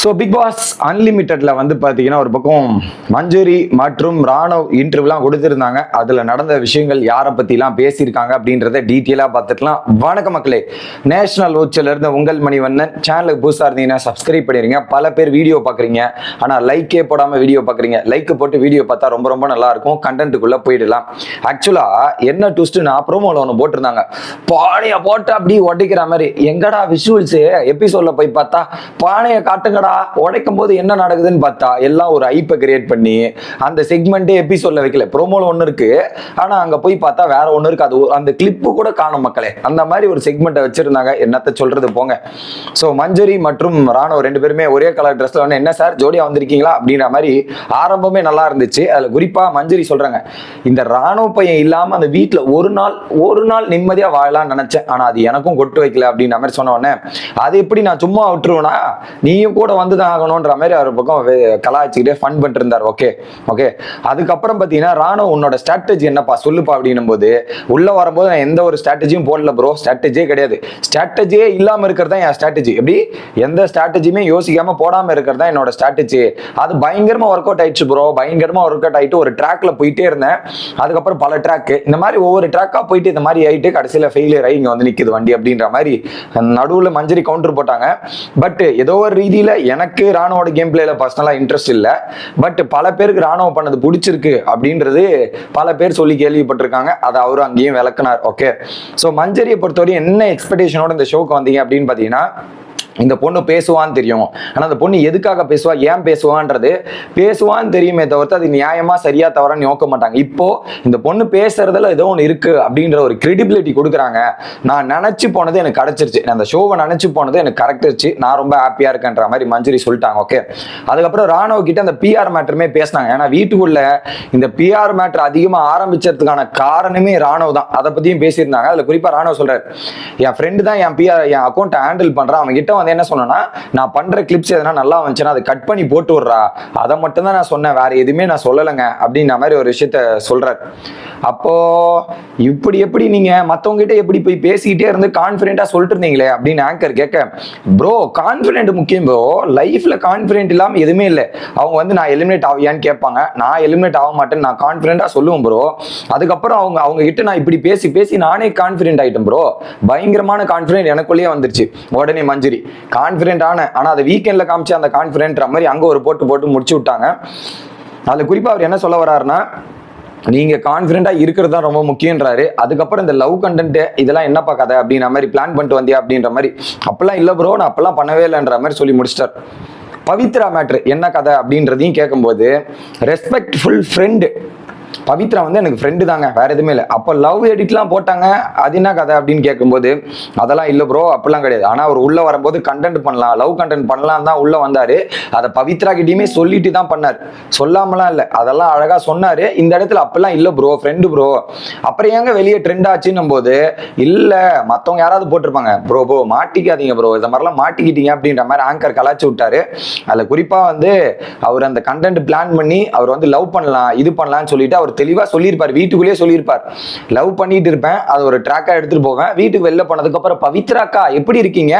So big pass அன்லிமிட்டெட்ல வந்து பார்த்தீங்கன்னா ஒரு பக்கம் மஞ்சுரி மற்றும் ராணவ் இன்டர்வியூலாம் கொடுத்துருந்தாங்க. அதில் நடந்த விஷயங்கள் யாரை பற்றிலாம் பேசியிருக்காங்க அப்படின்றத டீட்டெயிலாக பார்த்துக்கலாம். வணக்க மக்களே. நேஷனல் வாட்சில் உங்கள் மணிவண்ணன். சேனலுக்கு புதுசாக இருந்தீங்கன்னா சப்ஸ்கிரைப் பண்ணிடுங்க பல பேர் வீடியோ பார்க்குறீங்க ஆனால் லைக்கே போடாமல் வீடியோ பார்க்குறீங்க லைக்கு போட்டு வீடியோ பார்த்தா ரொம்ப ரொம்ப நல்லாயிருக்கும் கண்டென்ட்டுக்குள்ளே போயிடலாம். ஆக்சுவலாக என்ன ட்விஸ்ட்னா ப்ரோமோவில் ஒன்று போட்டிருந்தாங்க. பானையை போட்டு அப்படி ஒட்டிக்கிற மாதிரி. எங்கடா விஷுவல்ஸு எபிசோடில் போய் பார்த்தா பானையை காட்டுங்கடா உடைக்கும் போது என்ன நடக்குதுன்னு பார்த்தா எல்லாம் ஒரு ஐப்பை கிரியேட் பண்ணி அந்த செக்மெண்ட்டே எபிசோட்ல வைக்கல. ப்ரோமோல ஒன்று இருக்கு. ஆனா அங்க போய் பார்த்தா வேற ஒன்று இருக்கு. அது அந்த கிளிப்பு கூட காணும் மக்களே. அந்த மாதிரி ஒரு செக்மெண்ட்டை வச்சிருந்தாங்க. என்னத்த சொல்றது போங்க. ஸோ மஞ்சரி மற்றும் ராணுவ ரெண்டு பேருமே ஒரே கலர் ட்ரெஸ்ல வந்து என்ன சார் ஜோடியா வந்திருக்கீங்களா? அப்படின்ற மாதிரி ஆரம்பமே நல்லா இருந்துச்சு. அதுல குறிப்பா மஞ்சரி சொல்றாங்க. இந்த ராணுவ பையன் இல்லாம அந்த வீட்டுல ஒரு நாள் ஒரு நாள் நிம்மதியா வாழலாம்னு நினைச்சேன். ஆனா அது எனக்கும் கொட்டு வைக்கல அப்படின்ற மாதிரி சொன்ன உடனே அது எப்படி நான் சும்மா விட்டுருவேனா? நீயும் கூட வந்து தான் ஆகணுன்ற மாதிரி அவர் பக்கம் வே- கலாய்ச்சிக்கிட்டே ஃபன் பண்ணிட்டு இருந்தார் ஓகே ஓகே அதுக்கப்புறம் பார்த்தீங்கன்னா ராணுவ உன்னோட ஸ்ட்ராட்டஜி என்னப்பா? சொல்லுப்பா அப்படின்னும் போது உள்ள வரும்போது நான் எந்த ஒரு ஸ்ட்ராட்டஜியும் போடல ப்ரோ ஸ்ட்ராட்டஜியே கிடையாது. ஸ்ட்ராட்டஜியே இல்லாமல் இருக்கிறது தான் என் ஸ்ட்ராட்டஜி எப்படி? எந்த ஸ்ட்ராட்டஜியுமே யோசிக்காமல் போடாமல் இருக்கிறது தான் என்னோட ஸ்ட்ராட்டஜி அது பயங்கரமாக ஒர்க் அவுட் ஆயிடுச்சு ப்ரோ பயங்கரமாக ஒர்க் அவுட் ஆயிட்டு ஒரு ட்ராக்ல போயிட்டே இருந்தேன். அதுக்கப்புறம் பல ட்ராக்கு இந்த மாதிரி ஒவ்வொரு ட்ராக்காக போயிட்டு இந்த மாதிரி ஆகிட்டு கடைசியில் ஃபெயிலியர் ஆகி இங்கே வந்து நிற்கிது வண்டி அப்படின்ற மாதிரி நடுவில் மஞ்சரி கவுண்டர் போட்டாங்க. பட் ஏதோ ஒரு ரீதியில் எனக்கு ராணுவோட கேம் பிளேல பர்சனலா இன்ட்ரெஸ்ட் இல்ல. பட் பல பேருக்கு ராணுவம் பண்ணது பிடிச்சிருக்கு அப்படின்றது பல பேர் சொல்லி கேள்விப்பட்டிருக்காங்க. அதை அவரும் அங்கேயும் விளக்குனார். ஓகே ஸோ மஞ்சரியை பொறுத்தவரையும் என்ன எக்ஸ்பெக்டேஷனோட இந்த ஷோக்கு வந்தீங்க அப்படின்னு பார்த்தீங்கன்னா இந்த பொண்ணு பேசுவான்னு தெரியும். ஆனால் அந்த பொண்ணு எதுக்காக பேசுவா ஏன் பேசுவான்றது பேசுவான்னு தெரியுமே தவிர்த்து அது நியாயமா சரியா தவறான்னு யோக்க மாட்டாங்க. இப்போ இந்த பொண்ணு பேசுறதுல ஏதோ ஒன்று இருக்கு அப்படின்ற ஒரு கிரெடிபிலிட்டி கொடுக்குறாங்க. நான் நினைச்சு போனது எனக்கு கிடைச்சிருச்சு. நான் அந்த ஷோவை நினைச்சு போனது எனக்கு கரெக்டிருச்சு. நான் ரொம்ப ஹாப்பியா இருக்கேன்ற மாதிரி மஞ்சுரி சொல்லிட்டாங்க ஓகே அதுக்கப்புறம் ராணுவ கிட்ட அந்த பிஆர் மேட்டருமே பேசினாங்க. ஏன்னா வீட்டுக்குள்ள இந்த பிஆர் மேட்டர் அதிகமாக ஆரம்பிச்சதுக்கான காரணமே ராணுவ தான். அதை பத்தியும் பேசியிருந்தாங்க. அதுல குறிப்பா ராணுவ சொல்றாரு என் ஃப்ரெண்டு தான் என் பிஆர் என் அக்கௌண்ட்டை ஹேண்டில் பண்றான். அவன் கிட்ட வந்து என்ன சொன்னேன்னா நான் பண்ற கிளிப்ஸ் எதனா நல்லா வந்துச்சுன்னா அதை கட் பண்ணி போட்டு விட்றா. அதை மட்டும் தான் நான் சொன்னேன். வேற எதுவுமே நான் சொல்லலைங்க அப்படின்ற மாதிரி ஒரு விஷயத்த சொல்றாரு. அப்போ இப்படி எப்படி நீங்க மத்தவங்ககிட்ட எப்படி போய் பேசிக்கிட்டே இருந்து கான்பிடென்ட்டா சொல்லிட்டு இருந்தீங்களே அப்படின்னு ஆங்கர் கேட்க ப்ரோ கான்பிடென்ட் முக்கியம் ப்ரோ லைஃப்ல கான்பிடென்ட் இல்லாம எதுவுமே இல்லை. அவங்க வந்து நான் எலிமினேட் ஆவியான்னு கேட்பாங்க. நான் எலிமினேட் ஆக மாட்டேன் நான் கான்பிடென்ட்டா சொல்லுவேன் ப்ரோ அதுக்கப்புறம் அவங்க அவங்க கிட்ட நான் இப்படி பேசி பேசி நானே கான்பிடென்ட் ஆயிட்டேன் ப்ரோ பயங்கரமான கான்பிடென்ட் எனக்குள்ளேயே வந்துருச்சு. உடனே மஞ்சுரி கான்ஃபிடென்ட் ஆனால் ஆனால் அதை வீக்கெண்டில் காமிச்சு அந்த கான்ஃபிடென்ட்ற மாதிரி அங்கே ஒரு போட்டு போட்டு முடிச்சு விட்டாங்க. அதில் குறிப்பாக அவர் என்ன சொல்ல வர்றாருன்னா நீங்கள் கான்ஃபிடென்ட்டாக இருக்கிறது தான் ரொம்ப முக்கியன்றாரு அதுக்கப்புறம் இந்த லவ் கண்டென்ட்டு இதெல்லாம் என்னப்பா கதை? அப்படின்ற மாதிரி பிளான் பண்ணிட்டு வந்தியா அப்படின்ற மாதிரி. அப்பெல்லாம் இல்லை ப்ரோ நான் அப்பெல்லாம் பண்ணவே இல்லைன்ற மாதிரி சொல்லி முடிச்சிட்டார். பவித்ரா மேட்ரு என்ன கதை அப்படின்றதையும் கேட்கும்போது ரெஸ்பெக்ட்ஃபுல் ஃப்ரெண்டு பவித்ரா வந்து எனக்கு ஃப்ரெண்டு தாங்க வேற எதுவுமே இல்லை. அப்போ லவ் எடிட்லாம் போட்டாங்க அது என்ன கதை அப்படின்னு கேட்கும்போது அதெல்லாம் இல்லை ப்ரோ அப்படிலாம் கிடையாது. ஆனால் அவர் உள்ளே வரும்போது கண்டென்ட் பண்ணலாம் லவ் கண்டென்ட் பண்ணலாம் தான் உள்ளே வந்தார். அதை பவித்ரா கிட்டேயுமே சொல்லிட்டு தான் பண்ணார். சொல்லாமலாம் இல்லை. அதெல்லாம் அழகாக சொன்னார். இந்த இடத்துல அப்பெல்லாம் இல்லை ப்ரோ ஃப்ரெண்டு ப்ரோ அப்புறம் ஏங்க வெளியே ட்ரெண்ட் ஆச்சுன்னும் போது இல்லை மற்றவங்க யாராவது போட்டிருப்பாங்க. ப்ரோ ப்ரோ மாட்டிக்காதீங்க ப்ரோ இந்த மாதிரிலாம் மாட்டிக்கிட்டீங்க. அப்படின்ற மாதிரி ஆங்கர் கலாச்சி விட்டாரு. அதில் குறிப்பாக வந்து அவர் அந்த கண்டென்ட் பிளான் பண்ணி அவர் வந்து லவ் பண்ணலாம் இது பண்ணலாம்னு சொல்லிட்டு அவர் தெளிவாக சொல்லியிருப்பார் வீட்டுக்குள்ளேயே சொல்லியிருப்பார். லவ் பண்ணிட்டு இருப்பேன் அதை ஒரு ட்ராக்காக எடுத்துகிட்டு போவேன். வீட்டுக்கு வெளில போனதுக்கப்புறம் பவித்ராக்கா எப்படி இருக்கீங்க?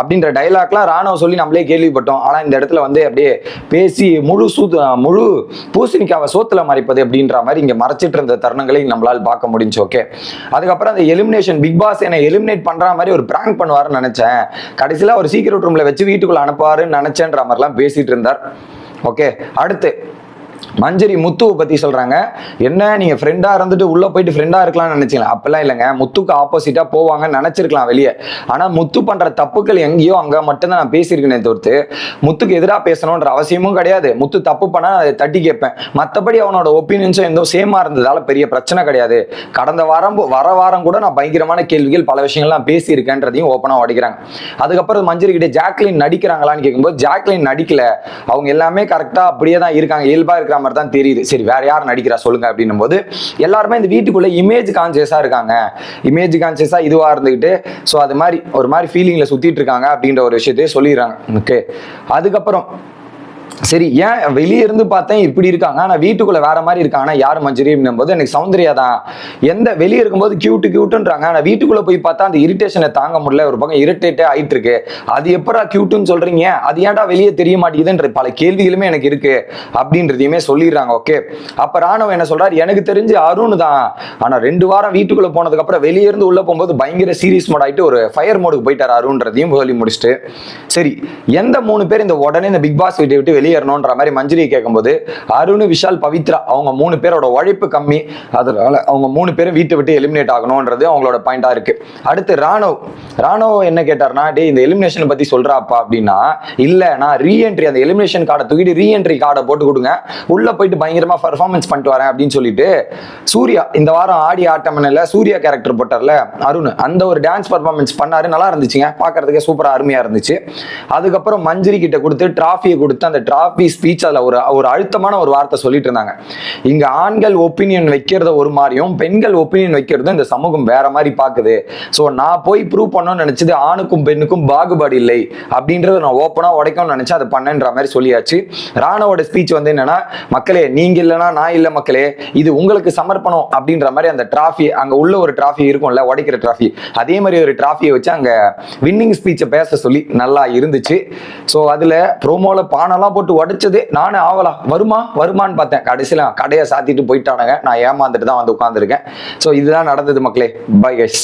அப்படின்ற டைலாக்லாம் ராணுவ சொல்லி நம்மளே கேள்விப்பட்டோம். ஆனால் இந்த இடத்துல வந்து அப்படியே பேசி முழு சூத்து முழு பூசணிக்காவை சோத்துல மறைப்பது அப்படின்ற மாதிரி இங்கே மறைச்சிட்டு இருந்த தருணங்களை நம்மளால் பார்க்க முடிஞ்சு ஓகே அதுக்கப்புறம் அந்த எலிமினேஷன் பிக் பாஸ் என்னை எலிமினேட் பண்ற மாதிரி ஒரு பிராங்க் பண்ணுவாருன்னு நினைச்சேன். கடைசியில் ஒரு சீக்கிரட் ரூம்ல வச்சு வீட்டுக்குள்ள அனுப்புவாருன்னு நினைச்சேன்ற மாதிரிலாம் பேசிட்டு இருந்தார் ஓகே அடுத்து மஞ்சரி முத்துவை பத்தி சொல்றாங்க. என்ன நீங்க ஃப்ரெண்டா இருந்துட்டு உள்ள போயிட்டு ஃப்ரெண்டா இருக்கலாம்னு நினைச்சீங்களா? அப்பெல்லாம் இல்லைங்க. முத்துக்கு ஆப்போசிட்டா போவாங்கன்னு நினைச்சிருக்கலாம் வெளியே. ஆனா முத்து பண்ற தப்புக்கள் எங்கேயோ அங்க மட்டும்தான் நான் பேசியிருக்கேனே தவிர்த்து முத்துக்கு எதிராக பேசணுன்ற அவசியமும் கிடையாது. முத்து தப்பு பண்ணா அதை தட்டி கேட்பேன். மற்றபடி அவனோட ஒப்பீனியன்ஸும் எந்த சேமா இருந்ததால பெரிய பிரச்சனை கிடையாது. கடந்த வாரம் வர வாரம் கூட நான் பயங்கரமான கேள்விகள் பல விஷயங்கள்லாம் பேசியிருக்கேன்றதையும் ஓப்பனாக உடைக்கிறாங்க அதுக்கப்புறம் மஞ்சரி கிட்ட ஜாக்லின் நடிக்கிறாங்களான்னு கேட்கும்போது ஜாக்லின் நடிக்கல. அவங்க எல்லாமே கரெக்டாக அப்படியே தான் இருக்காங்க. இயல்பாக இருக்கிற மாதிரி தான் தெரியுது. சரி வேற யார் நடிக்கிறா சொல்லுங்க அப்படின்னும் போது எல்லாருமே இந்த வீட்டுக்குள்ள இமேஜ் கான்சியஸா இருக்காங்க. இமேஜ் கான்சியஸா இதுவா இருந்துகிட்டு ஸோ அது மாதிரி ஒரு மாதிரி ஃபீலிங்ல சுத்திட்டு இருக்காங்க அப்படின்ற ஒரு விஷயத்தையே சொல்லிடுறாங்க. ஓகே அதுக்கப்புறம் சரி ஏன் வெளியே இருந்து பார்த்தேன் இப்படி இருக்காங்க. ஆனா வீட்டுக்குள்ள வேற மாதிரி இருக்காங்கன்னா யார் மஞ்சரின்னும் போது எனக்கு சௌந்தர்யா தான். எந்த வெளியே இருக்கும்போது கியூட்டு கியூட்டுன்றாங்க ஆனா வீட்டுக்குள்ள போய் பார்த்தா அந்த இரிட்டேஷனை தாங்க முடியல. ஒரு பக்கம் இரிட்டேட்டே ஆயிட்டு இருக்கு அது எப்படா கியூட்டுன்னு சொல்றீங்க? அது ஏன்டா வெளியே தெரிய மாட்டேங்குதுன்ற பல கேள்விகளுமே எனக்கு இருக்கு. அப்படின்றதையுமே சொல்லிடுறாங்க. ஓகே அப்ப ராணுவம் என்ன சொல்றாரு? எனக்கு தெரிஞ்சு அருண் தான். ஆனா ரெண்டு வாரம் வீட்டுக்குள்ள போனதுக்கு அப்புறம் வெளியே இருந்து உள்ள போகும்போது பயங்கர சீரியஸ் மோட் ஆயிட்டு ஒரு ஃபயர் மோடுக்கு போயிட்டாரு அருண்ன்றதையும் சொல்லி முடிச்சுட்டு. சரி எந்த மூணு பேர் இந்த உடனே இந்த பிக் பாஸ் வீட்டை விட்டு வெளியே வெளியேறணுன்ற மாதிரி மஞ்சரியை கேட்கும்போது அருண் விஷால் பவித்ரா அவங்க மூணு பேரோட உழைப்பு கம்மி. அதனால அவங்க மூணு பேரும் வீட்டை விட்டு எலிமினேட் ஆகணும்ன்றது அவங்களோட பாயிண்டா இருக்கு. அடுத்து ராணவ். ராணவ் என்ன கேட்டார்னா டே இந்த எலிமினேஷன் பத்தி சொல்றாப்பா? அப்படின்னா இல்ல நான் ரீஎன்ட்ரி அந்த எலிமினேஷன் கார்டை தூக்கிட்டு ரீஎன்ட்ரி கார்டை போட்டு கொடுங்க. உள்ள போயிட்டு பயங்கரமா பர்ஃபார்மன்ஸ் பண்ணிட்டு வரேன் அப்படின்னு சொல்லிட்டு சூர்யா இந்த வாரம் ஆடி ஆட்டம் சூர்யா கேரக்டர் போட்டார்ல அருண் அந்த ஒரு டான்ஸ் பர்ஃபார்மன்ஸ் பண்ணாரு. நல்லா இருந்துச்சுங்க. பாக்குறதுக்கே சூப்பரா அருமையா இருந்துச்சு. அதுக்கப்புறம் மஞ்சரி கிட்ட கொடுத்து டிராஃபியை கொடுத்து அந்த டிராஃபி ஸ்பீச் அதில் ஒரு ஒரு அழுத்தமான ஒரு வார்த்தை சொல்லிட்டு இருந்தாங்க. இங்க ஆண்கள் ஒப்பீனியன் வைக்கிறத ஒரு மாதிரியும் பெண்கள் ஒப்பீனியன் வைக்கிறதும் இந்த சமூகம் வேற மாதிரி பார்க்குது ஸோ நான் போய் ப்ரூவ் பண்ணணும்னு நினைச்சது ஆணுக்கும் பெண்ணுக்கும் பாகுபாடு இல்லை. அப்படின்றத நான் ஓப்பனாக உடைக்கணும்னு நினைச்சேன் அதை பண்ணேன்ற மாதிரி சொல்லியாச்சு. ராணாவோட ஸ்பீச் வந்து என்னன்னா மக்களே நீங்க இல்லைனா நான் இல்லை மக்களே இது உங்களுக்கு சமர்ப்பணம் அப்படின்ற மாதிரி அந்த டிராஃபி அங்க உள்ள ஒரு டிராஃபி இருக்கும்ல உடைக்கிற டிராஃபி அதே மாதிரி ஒரு டிராஃபியை வச்சு அங்க வின்னிங் ஸ்பீச்சை பேச சொல்லி நல்லா இருந்துச்சு. ஸோ அதுல ப்ரோமோல பானெல்லாம் போட்டு உடைச்சது நானே ஆகலாம் வருமா? வருமான்னு பார்த்தேன். கடைசியில கடையை சாத்திட்டு போயிட்டானுங்க. நான் ஏமாந்துட்டு தான் வந்து உட்காந்துருக்கேன் ஸோ இதுதான் நடந்தது மக்களே. Bye guys